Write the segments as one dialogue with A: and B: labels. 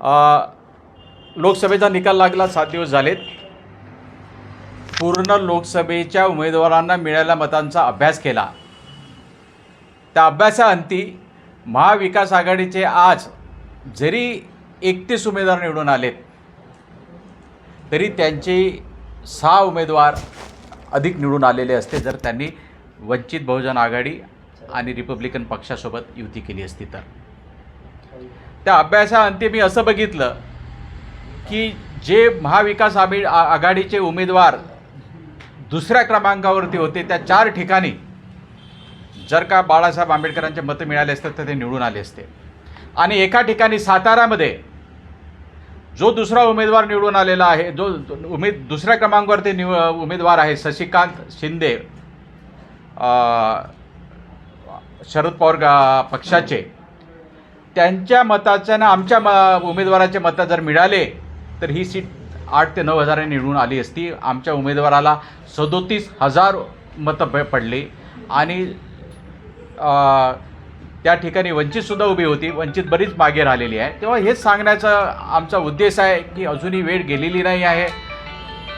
A: लोकसभेचा निकाल लागला सात दिवस झालेत. पूर्ण लोकसभेच्या उमेदवारांना मिळालेल्या मतांचा अभ्यास केला. त्या अभ्यासाअंती महाविकास आघाडीचे आज जरी एकतीस उमेदवार निवडून आलेत तरी त्यांचे सहा उमेदवार अधिक निवडून आलेले असते जर त्यांनी वंचित बहुजन आघाडी आणि रिपब्लिकन पक्षासोबत युती केली असती तर. त्या अभ्यासाअंती मी असं बघितलं की जे महाविकास आघाडी आ- आघाडीचे उमेदवार दुसऱ्या क्रमांकावरती होते त्या चार ठिकाणी जर का बाळासाहेब आंबेडकरांचे मतं मिळाले असते तर ते निवडून आले असते. आणि एका ठिकाणी सातारामध्ये जो दुसरा उमेदवार निवडून आलेला आहे जो उमेद दुसऱ्या क्रमांकावरती निव उमेदवार आहे शशिकांत शिंदे शरद पवार पक्षाचे त्यांच्या मताच्या ना आमच्या म उमेदवाराचे मतं जर मिळाले तर ही सीट आठ ते नऊ हजारांनी निवडून आली असती. आमच्या उमेदवाराला सदोतीस हजार मतं प- पडली. आणि त्या ठिकाणी वंचितसुद्धा उभी होती. वंचित बरीच मागे राहिलेली आहे. तेव्हा हेच सांगण्याचा आमचा उद्देश आहे की अजूनही वेळ गेलेली नाही आहे.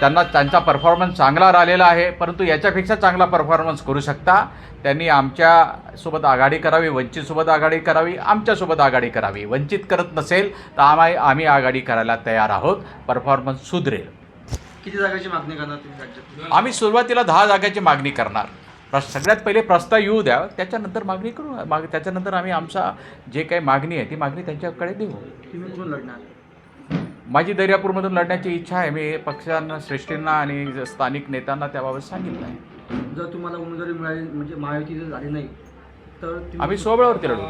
A: त्यांना त्यांचा परफॉर्मन्स चांगला राहिलेला आहे परंतु याच्यापेक्षा चांगला परफॉर्मन्स करू शकता. त्यांनी आमच्यासोबत आघाडी करावी वंचितसोबत आघाडी करावी आमच्यासोबत आघाडी करावी. वंचित करत नसेल तर आम्ही आम्ही आघाडी करायला तयार आहोत. परफॉर्मन्स सुधरेल.
B: किती जागाची मागणी करणार तुम्ही
A: आम्ही सुरुवातीला दहा जागाची मागणी करणार. सगळ्यात पहिले प्रस्ताव येऊ द्या त्याच्यानंतर मागणी करू माग त्याच्यानंतर आम्ही आमचा जे काही मागणी आहे ती मागणी त्यांच्याकडे देऊ.
B: तुम्ही कुठून लढणार?
A: माझी दर्यापूरमधून लढण्याची इच्छा आहे. मी पक्षांना श्रेष्ठींना आणि स्थानिक नेत्यांना त्याबाबत सांगितलं आहे.
B: जर तुम्हाला उमेदवारी मिळाली म्हणजे महायुती जर झाली नाही तर तुम्ही
A: आम्ही सोबळावरती लढू.